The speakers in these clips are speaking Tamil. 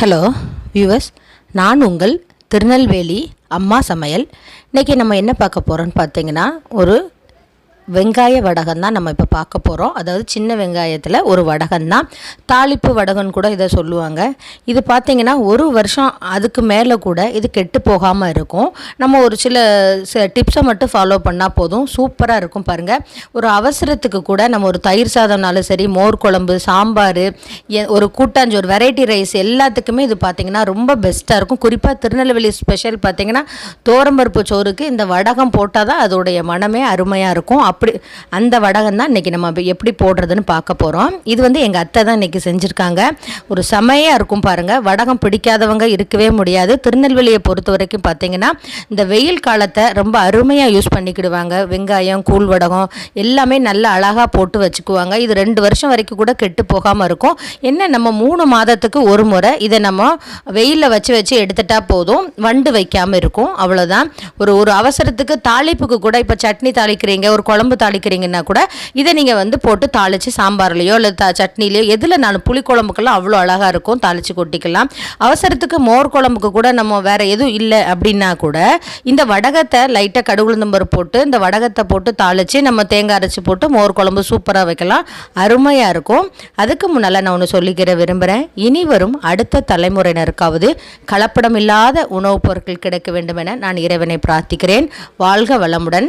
ஹலோ வியூவர்ஸ் நான் உங்கள் திருநெல்வேலி அம்மா சமையல். இன்றைக்கி நம்ம என்ன பார்க்க போகிறோன்னு பார்த்தீங்கன்னா ஒரு வெங்காய வடகம் தான் நம்ம இப்போ பார்க்க போகிறோம் அதாவது சின்ன வெங்காயத்தில் ஒரு வடகம் தான். தாளிப்பு வடகம்னு கூட இதை சொல்லுவாங்க. இது பார்த்திங்கன்னா ஒரு வருஷம் அதுக்கு மேலே கூட இது கெட்டு போகாமல் இருக்கும். நம்ம ஒரு சில டிப்ஸை மட்டும் ஃபாலோ பண்ணால் போதும். சூப்பராக இருக்கும் பாருங்கள் ஒரு அவசரத்துக்கு கூட நம்ம ஒரு தயிர் சாதம்னாலும் சரி மோர் குழம்பு சாம்பார் எ- ஒரு கூட்டாஞ்சோறு வெரைட்டி ரைஸ் எல்லாத்துக்குமே இது பார்த்திங்கன்னா ரொம்ப பெஸ்ட்டாக இருக்கும். குறிப்பாக திருநெல்வேலி ஸ்பெஷல் பார்த்திங்கன்னா தோரம்பருப்பு சோறுக்கு இந்த வடகம் போட்டால் தான் அதோடைய மனமே அருமையாக இருக்கும். அப்படி அந்த வடகம் தான் இன்றைக்கி நம்ம எப்படி போடுறதுன்னு பார்க்க போகிறோம் இது வந்து எங்கள் அத்தை தான் இன்றைக்கி செஞ்சுருக்காங்க. ஒரு செமையாக இருக்கும் பாருங்கள் வடகம் பிடிக்காதவங்க இருக்கவே முடியாது. திருநெல்வேலியை பொறுத்த வரைக்கும் பார்த்திங்கன்னா இந்த வெயில் காலத்தை ரொம்ப அருமையாக யூஸ் பண்ணிக்கிடுவாங்க. வெங்காயம் கூழ் வடகம் எல்லாமே நல்லா அழகாக போட்டு வச்சுக்குவாங்க. இது ரெண்டு வருஷம் வரைக்கும் கூட கெட்டு போகாமல் இருக்கும். என்ன நம்ம மூணு மாதத்துக்கு ஒரு முறை இதை நம்ம வெயிலில் வச்சு வச்சு எடுத்துட்டா போதும். வண்டு வைக்காமல் இருக்கும். அவ்வளோதான் ஒரு ஒரு அவசரத்துக்கு தாளிப்புக்கு கூட இப்போ சட்னி தாளிக்கிறீங்க ஒரு குழம்பு தாளிக்கிறீங்கன்னா கூட இதை நீங்கள் வந்து போட்டு தாளித்து சாம்பார்லேயோ இல்லை த சட்னிலையோ எதில் நான் புளி குழம்புக்கெல்லாம் அவ்வளோ அழகாக இருக்கும் தாளித்து கொட்டிக்கலாம். அவசரத்துக்கு மோர் குழம்புக்கு கூட நம்ம வேறு எதுவும் இல்லை அப்படின்னா கூட இந்த வடகத்தை லைட்டாக கடுகுளுந்தம்பரு போட்டு இந்த வடகத்தை போட்டு தாளித்து நம்ம தேங்காய் அரைச்சி போட்டு மோர் குழம்பு சூப்பராக வைக்கலாம். அருமையாக இருக்கும். அதுக்கு முன்னால் நான் ஒன்று சொல்லிக்கிற விரும்புகிறேன் இனி வரும் அடுத்த தலைமுறையினருக்காவது கலப்படம் இல்லாத உணவுப் பொருட்கள் கிடைக்க வேண்டும் என நான் இறைவனை பிரார்த்திக்கிறேன். வாழ்க வளமுடன்.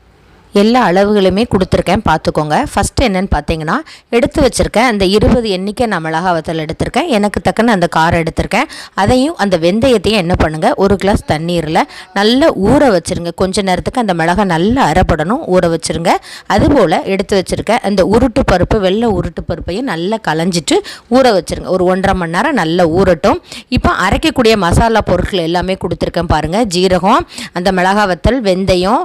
எல்லா அளவுகளுமே கொடுத்துருக்கேன். பார்த்துக்கோங்க. ஃபஸ்ட்டு என்னன்னு பார்த்தீங்கன்னா எடுத்து வச்சுருக்கேன் அந்த இருபது எண்ணிக்கை நான் மிளகா வத்தல் எடுத்திருக்கேன். எனக்கு தக்கன அந்த காரம் எடுத்திருக்கேன். அதையும் அந்த வெந்தயத்தையும் என்ன பண்ணுங்கள் ஒரு கிளாஸ் தண்ணீரில் நல்லா ஊற வச்சுருங்க. கொஞ்ச நேரத்துக்கு அந்த மிளகா நல்லா அரைப்படணும் ஊற வச்சுருங்க. அதுபோல் எடுத்து வச்சுருக்க அந்த உருட்டு பருப்பு வெள்ளை உருட்டு பருப்பையும் நல்லா களைஞ்சிட்டு ஊற வச்சுருங்க. ஒரு ஒன்றரை மணி நேரம் நல்லா ஊறட்டும். இப்போ அரைக்கக்கூடிய மசாலா பொருட்கள் எல்லாமே கொடுத்துருக்கேன் பாருங்கள் ஜீரகம் அந்த மிளகா வத்தல் வெந்தயம்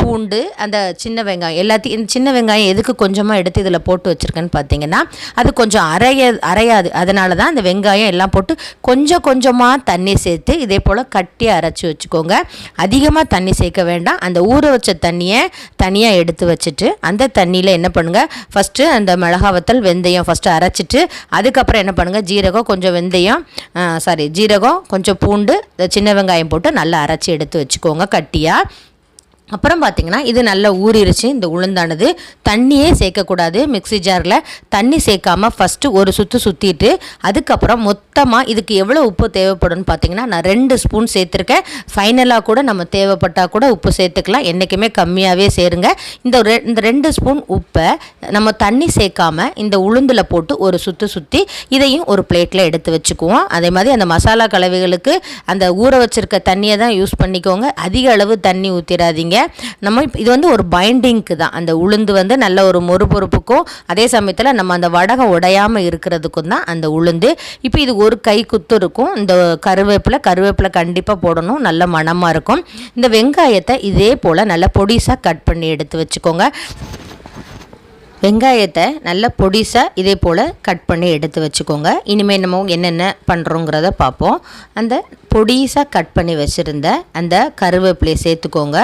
பூண்டு அந்த சின்ன வெங்காயம் எல்லாத்தையும் இந்த சின்ன வெங்காயம் எதுக்கு கொஞ்சமாக எடுத்து இதில் போட்டு வச்சுருக்கேன்னு பார்த்தீங்கன்னா அது கொஞ்சம் அரைய அரையாது. அதனால தான் அந்த வெங்காயம் எல்லாம் போட்டு கொஞ்சம் கொஞ்சமாக தண்ணி சேர்த்து இதே போல் கட்டி அரைச்சி வச்சுக்கோங்க. அதிகமாக தண்ணி சேர்க்க வேண்டாம். அந்த ஊற வச்ச தண்ணியை தனியாக எடுத்து வச்சுட்டு அந்த தண்ணியில் என்ன பண்ணுங்கள் ஃபஸ்ட்டு அந்த மிளகா வத்தல் வெந்தயம் ஃபஸ்ட்டு அரைச்சிட்டு அதுக்கப்புறம் என்ன பண்ணுங்கள் ஜீரகம் கொஞ்சம் வெந்தயம் சாரி ஜீரகம் கொஞ்சம் பூண்டு சின்ன வெங்காயம் போட்டு நல்லா அரைச்சி எடுத்து வச்சுக்கோங்க கட்டியாக அப்புறம் பார்த்தீங்கன்னா இது நல்லா ஊறிடுச்சு இந்த உளுந்தானது. தண்ணியே சேர்க்கக்கூடாது மிக்ஸி ஜாரில். தண்ணி சேர்க்காம ஃபஸ்ட்டு ஒரு சுற்று சுற்றிட்டு அதுக்கப்புறம் மொத்தமாக இதுக்கு எவ்வளோ உப்பு தேவைப்படும்னு பார்த்தீங்கன்னா நான் ரெண்டு ஸ்பூன் சேர்த்துருக்கேன். ஃபைனலாக கூட நம்ம தேவைப்பட்டால் கூட உப்பு சேர்த்துக்கலாம். என்றைக்குமே கம்மியாகவே சேருங்க. இந்த ரெ இந்த ரெண்டு ஸ்பூன் உப்பை நம்ம தண்ணி சேர்க்காம இந்த உளுந்தில் போட்டு ஒரு சுற்று சுற்றி இதையும் ஒரு பிளேட்டில் எடுத்து வச்சுக்குவோம். அதே மாதிரி அந்த மசாலா கலவைகளுக்கு அந்த ஊற வச்சுருக்க தண்ணியை தான் யூஸ் பண்ணிக்கோங்க. அதிக அளவு தண்ணி ஊற்றிடாதீங்க நம்ம இது வந்து ஒரு பைண்டிங்க்கு தான். அந்த உளுந்து வந்து நல்ல ஒரு மொறுபொறுப்புக்கும் அதே சமயத்தில் நம்ம அந்த வடகம் உடையாமல் இருக்கிறதுக்கும் தான் அந்த உளுந்து. இப்போ இது ஒரு கை குத்து இருக்கும். இந்த கருவேப்பிலை கருவேப்பிலை கண்டிப்பாக போடணும். நல்ல மணமாக இருக்கும். இந்த வெங்காயத்தை இதே போல் நல்லா பொடிசாக கட் பண்ணி எடுத்து வச்சுக்கோங்க. வெங்காயத்தை நல்ல பொடிசாக இதே போல் கட் பண்ணி எடுத்து வச்சுக்கோங்க. இனிமேல் நம்ம என்னென்ன பண்ணுறோங்கிறத பார்ப்போம். அந்த பொடிசாக கட் பண்ணி வச்சுருந்த அந்த கருவேப்பிலையை சேர்த்துக்கோங்க.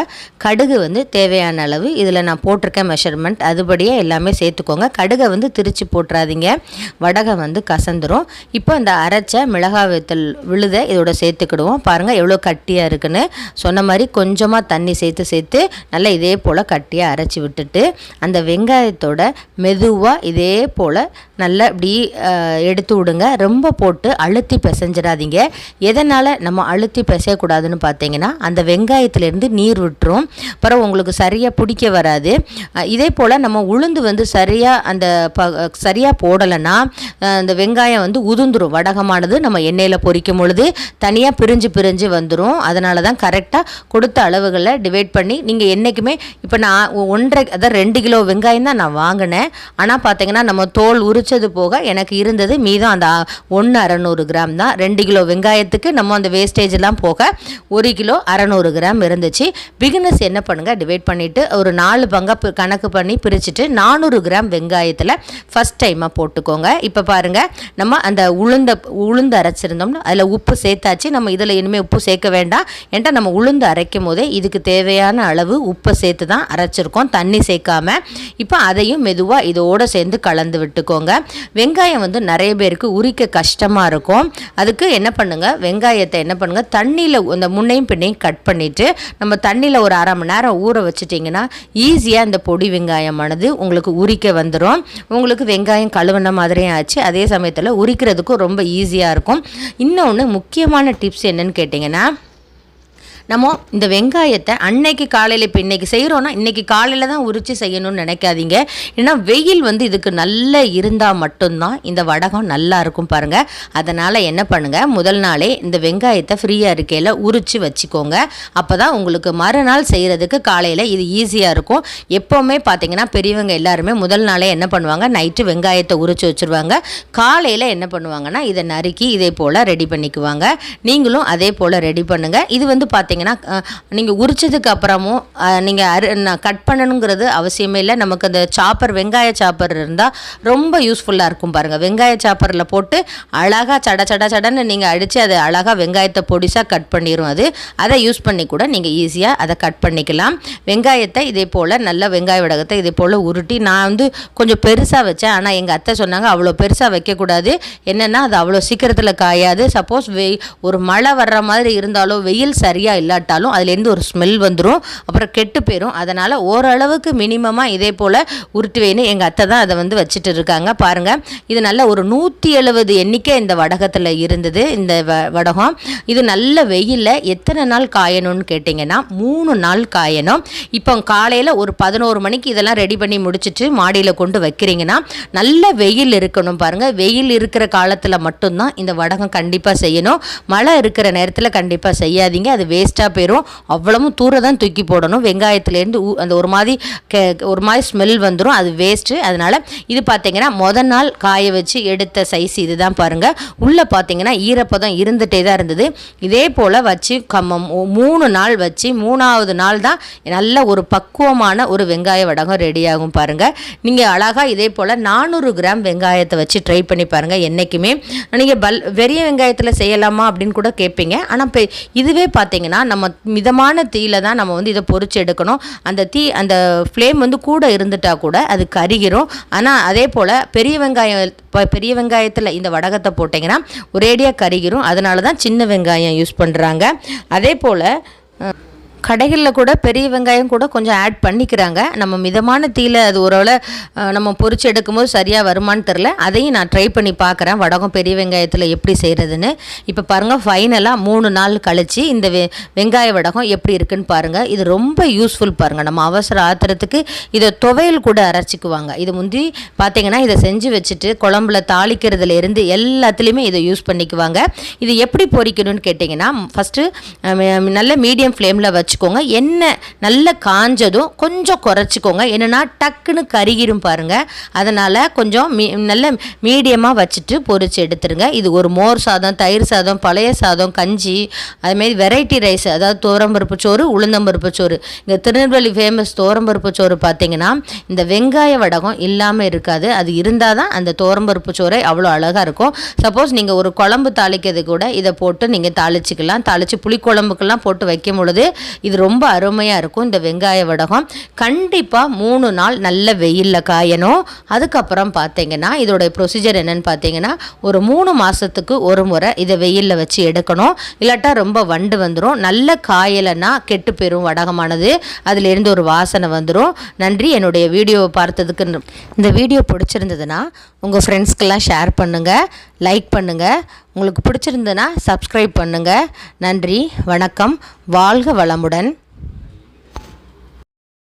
கடுகு வந்து தேவையான அளவு. இதில் நான் போட்டிருக்கேன் மெஷர்மெண்ட் அதுபடியே எல்லாமே சேர்த்துக்கோங்க. கடுகை வந்து திரிச்சு போட்டுறாதீங்க. வடகை வந்து கசந்துரும். இப்போ இந்த அரைச்ச மிளகாய் வத்தல் விழுத இதோட சேர்த்துக்கிடுவோம். பாருங்கள் எவ்வளோ கட்டியாக இருக்குன்னு. சொன்ன மாதிரி கொஞ்சமாக தண்ணி சேர்த்து சேர்த்து நல்லா இதே போல் கட்டியாக அரைச்சி விட்டுட்டு அந்த வெங்காயத்தோட மெதுவாக இதே போல் நல்லா இப்படி எடுத்து விடுங்க. ரொம்ப போட்டு அழுத்தி பிசைஞ்சிடாதீங்க. எதனால் நம்ம அழுத்தி பிசையக்கூடாதுன்னு பார்த்தீங்கன்னா அந்த வெங்காயத்துலேருந்து நீர் விட்டுரும். அப்புறம் உங்களுக்கு சரியாக பிடிக்க வராது. இதே போல் நம்ம உளுந்து வந்து சரியாக அந்த ப சரியாக போடலைன்னா அந்த வெங்காயம் வந்து உதுந்துரும் வடகமானது நம்ம எண்ணெயில் பொரிக்கும் பொழுது தனியாக பிரிஞ்சு பிரிஞ்சு வந்துடும் அதனால தான் கரெக்டாக கொடுத்த அளவுகளை டிவைட் பண்ணி நீங்கள் என்றைக்குமே இப்போ நான் ஒன்றரை அதான் ரெண்டு கிலோ வெங்காயம் தான் நான் வாங்கினேன். ஆனால் பார்த்தீங்கன்னா நம்ம தோல் உரிச்சது போக எனக்கு இருந்தது மீதம் அந்த ஒன்று அறநூறு கிராம் தான். ரெண்டு கிலோ வெங்காயத்துக்கு நம்ம அந்த வேஸ்டேஜெல்லாம் வேஸ்டேஜ்லாம் போக ஒரு கிலோ அறநூறு கிராம் இருந்துச்சு. பிகினர்ஸ் என்ன பண்ணுங்கள் டிவைட் பண்ணிவிட்டு ஒரு நாலு பங்காக கணக்கு பண்ணி பிரிச்சுட்டு நானூறு கிராம் வெங்காயத்தில் ஃபஸ்ட் டைமாக போட்டுக்கோங்க. இப்போ பாருங்கள் நம்ம அந்த உளுந்த உளுந்து அரைச்சிருந்தோம்னா அதில் உப்பு சேர்த்தாச்சு. நம்ம இதில் இனிமேல் உப்பு சேர்க்க வேண்டாம். ஏன்ட்டா நம்ம உளுந்து அரைக்கும் போதே இதுக்கு தேவையான அளவு உப்பை சேர்த்து தான் அரைச்சிருக்கோம். தண்ணி சேர்க்காம. இப்போ அதையும் மெதுவாக இதோடு சேர்ந்து கலந்து விட்டுக்கோங்க. வெங்காயம் வந்து நிறைய பேருக்கு உரிக்க கஷ்டமாக இருக்கும். அதுக்கு என்ன பண்ணுங்கள் வெங்காயத்தை என்ன பண்ணுங்கள் தண்ணியில் இந்த முன்னையும் பின்னையும் கட் பண்ணிவிட்டு நம்ம தண்ணியில் ஒரு அரை மணி நேரம் ஊற வச்சுட்டிங்கன்னா ஈஸியாக இந்த பொடி வெங்காயமானது உங்களுக்கு உரிக்க வந்துடும் உங்களுக்கு வெங்காயம் கழுவுன மாதிரியும் ஆச்சு. அதே சமயத்தில் உரிக்கிறதுக்கும் ரொம்ப ஈஸியாக இருக்கும். இன்னொன்று முக்கியமான டிப்ஸ் என்னன்னு கேட்டிங்கன்னா நம்ம இந்த வெங்காயத்தை அன்னைக்கு காலையில் இப்போ இன்றைக்கி செய்கிறோன்னா இன்றைக்கி காலையில் தான் உரித்து செய்யணும்னு நினைக்காதீங்க. ஏன்னா வெயில் வந்து இதுக்கு நல்லா இருந்தால் மட்டும்தான் இந்த வடகம் நல்லா இருக்கும் பாருங்கள் அதனால் என்ன பண்ணுங்கள் முதல் நாளே இந்த வெங்காயத்தை ஃப்ரீயாக இருக்கையில் உரித்து வச்சுக்கோங்க. அப்போ தான் உங்களுக்கு மறுநாள் செய்கிறதுக்கு காலையில் இது ஈஸியாக இருக்கும். எப்போவுமே பார்த்தீங்கன்னா பெரியவங்க எல்லாருமே முதல் நாளே என்ன பண்ணுவாங்க? நைட்டு வெங்காயத்தை உரித்து வச்சுருவாங்க. காலையில் என்ன பண்ணுவாங்கன்னா இதை நறுக்கி இதே போல் ரெடி பண்ணிக்குவாங்க. நீங்களும் அதே போல் ரெடி பண்ணுங்கள் இது வந்து பார்த்தீங்கன்னா பார்த்தீங்கன்னா நீங்கள் உரிச்சதுக்கு அப்புறமும் நீங்கள் அரு கட் பண்ணணுங்கிறது அவசியமே இல்லை. நமக்கு அந்த சாப்பர் வெங்காய சாப்பர் இருந்தால் ரொம்ப யூஸ்ஃபுல்லாக இருக்கும் பாருங்கள் வெங்காய சாப்பரில் போட்டு அழகாக சட சட சடன்னு நீங்கள் அடித்து அதை அழகாக வெங்காயத்தை பொடிசாக கட் பண்ணிடும் அது. அதை யூஸ் பண்ணி கூட நீங்கள் ஈஸியாக அதை கட் பண்ணிக்கலாம். வெங்காயத்தை இதே போல் நல்ல வெங்காய விடகத்தை இதே போல் உருட்டி நான் வந்து கொஞ்சம் பெருசாக வச்சேன். ஆனால் எங்கள் அத்தை சொன்னாங்க அவ்வளோ பெருசாக வைக்கக்கூடாது. என்னென்னா அது அவ்வளோ சீக்கிரத்தில் காயாது. சப்போஸ் வெய் ஒரு மழை வர்ற மாதிரி இருந்தாலும் வெயில் சரியாக இல்லாட்டாலும் அதுலேருந்து ஒரு ஸ்மெல் வந்துடும் அப்புறம் கெட்டு போயிடும் அதனால் ஓரளவுக்கு மினிமமாக இதே போல் உருட்டுவேன்னு எங்கள் அத்தை தான் அதை வந்து வச்சுட்டு இருக்காங்க. பாருங்கள் இது நல்ல ஒரு நூற்றி எழுபது எண்ணிக்கை இந்த வடகத்தில் இருந்தது இந்த வ வடகம். இது நல்ல வெயிலில் எத்தனை நாள் காயணும்னு கேட்டிங்கன்னா மூணு நாள் காயணும். இப்போ காலையில் ஒரு பதினோரு மணிக்கு இதெல்லாம் ரெடி பண்ணி முடிச்சுட்டு மாடியில் கொண்டு வைக்கிறீங்கன்னா நல்ல வெயில் இருக்கணும் பாருங்கள் வெயில் இருக்கிற காலத்தில் மட்டும்தான் இந்த வடகம் கண்டிப்பாக செய்யணும். மழை இருக்கிற நேரத்தில் கண்டிப்பாக செய்யாதீங்க. அது வேஸ்ட் வேஸ்ட்டாக போயிடும் அவ்வளவும் தூர தான் தூக்கி போடணும். வெங்காயத்துலேருந்து அந்த ஒரு மாதிரி கே ஒரு மாதிரி ஸ்மெல் வந்துடும் அது வேஸ்ட்டு அதனால் இது பார்த்திங்கன்னா மொதல் நாள் காய வச்சு எடுத்த சைஸ் இது தான் பாருங்கள் உள்ளே பார்த்தீங்கன்னா ஈரப்பதம் இருந்துகிட்டே தான் இருந்தது. இதே போல் வச்சு கம்மம் மூணு நாள் வச்சு மூணாவது நாள் தான் நல்ல ஒரு பக்குவமான ஒரு வெங்காய வடகம் ரெடியாகும் பாருங்கள் நீங்கள் அழகாக இதே போல் நானூறு கிராம் வெங்காயத்தை வச்சு ட்ரை பண்ணி பாருங்கள் என்றைக்குமே நீங்கள் பல் பெரிய வெங்காயத்தில் செய்யலாமா அப்படின்னு கூட கேட்பீங்க ஆனால் இப்போ இதுவே பார்த்தீங்கன்னா நம்ம மிதமான தீயில தான் நம்ம வந்து இதை பொறிச்சு எடுக்கணும். அந்த தீ அந்த ஃப்ளேம் வந்து கூட இருந்துட்டால் கூட அது கருகிரும். ஆனால் அதே போல் பெரிய வெங்காயம் இப்போ பெரிய வெங்காயத்தில் இந்த வடகத்தை போட்டிங்கன்னா ஒரேடியாக கருகிரும். அதனால தான் சின்ன வெங்காயம் யூஸ் பண்ணுறாங்க அதே போல் கடைகளில் கூட பெரிய வெங்காயம் கூட கொஞ்சம் ஆட் பண்ணிக்கிறாங்க. நம்ம மிதமான தீயில் அது ஒருவேளை நம்ம பொறிச்சு எடுக்கும்போது சரியாக வருமானு தெரில அதையும் நான் ட்ரை பண்ணி பார்க்குறேன் வடகம் பெரிய வெங்காயத்தில் எப்படி செய்கிறதுன்னு இப்போ பாருங்கள் ஃபைனலாக மூணு நாள் கழித்து இந்த வெ வெங்காய வடகம் எப்படி இருக்குன்னு பாருங்கள் இது ரொம்ப யூஸ்ஃபுல் பாருங்கள் நம்ம அவசர ஆத்திரத்துக்கு இதை துவையல் கூட அரைச்சிக்குவாங்க. இது முந்தி பார்த்தீங்கன்னா இதை செஞ்சு வச்சுட்டு குழம்புல தாளிக்கிறதுல இருந்து எல்லாத்துலேயுமே இதை யூஸ் பண்ணிக்குவாங்க. இது எப்படி பொறிக்கணும்னு கேட்டிங்கன்னா ஃபஸ்ட்டு நல்ல மீடியம் ஃப்ளேமில் வச்சு வச்சுக்கோங்க எண்ணெய் நல்ல காஞ்சதும் கொஞ்சம் குறைச்சிக்கோங்க. என்னென்னா டக்குன்னு கருகிரும் பாருங்கள் அதனால் கொஞ்சம் மீ நல்ல மீடியமாக வச்சுட்டு பொறிச்சு எடுத்துருங்க. இது ஒரு மோர் சாதம் தயிர் சாதம் பழைய சாதம் கஞ்சி அதுமாரி வெரைட்டி ரைஸ் அதாவது தோரம்பருப்பு சோறு உளுந்தம்பருப்பு சோறு. இங்கே திருநெல்வேலி ஃபேமஸ் தோரம்பருப்பு சோறு பார்த்தீங்கன்னா இந்த வெங்காய வடகம் இல்லாமல் இருக்காது. அது இருந்தால் தான் அந்த தோரம்பருப்பு சோறை அவ்வளோ அழகாக இருக்கும். சப்போஸ் நீங்கள் ஒரு குழம்பு தாளிக்கிறது கூட இதை போட்டு நீங்கள் தாளிச்சிக்கலாம். தாளித்து புளிக்குழம்புக்கெல்லாம் போட்டு வைக்கும் பொழுது இது ரொம்ப அருமையாக இருக்கும் இந்த வெங்காய வடகம். கண்டிப்பாக மூணு நாள் நல்ல வெயிலில் காயணும். அதுக்கப்புறம் பார்த்தீங்கன்னா இதோடைய ப்ரொசீஜர் என்னென்னு பார்த்தீங்கன்னா ஒரு மூணு மாதத்துக்கு ஒரு முறை இதை வெயிலில் வச்சு எடுக்கணும். இல்லாட்டா ரொம்ப வண்டு வந்துடும் நல்ல காயலைன்னா கெட்டு பெறும் வடகமானது. அதுலேருந்து ஒரு வாசனை வந்துடும் நன்றி. என்னுடைய வீடியோவை பார்த்ததுக்கு இந்த வீடியோ பிடிச்சிருந்ததுன்னா உங்கள் ஃப்ரெண்ட்ஸ்க்கெல்லாம் ஷேர் பண்ணுங்கள் லைக் பண்ணுங்கள் உங்களுக்கு பிடிச்சிருந்ததுன்னா சப்ஸ்கிரைப் பண்ணுங்கள் நன்றி. வணக்கம். வாழ்க வளமுடன்.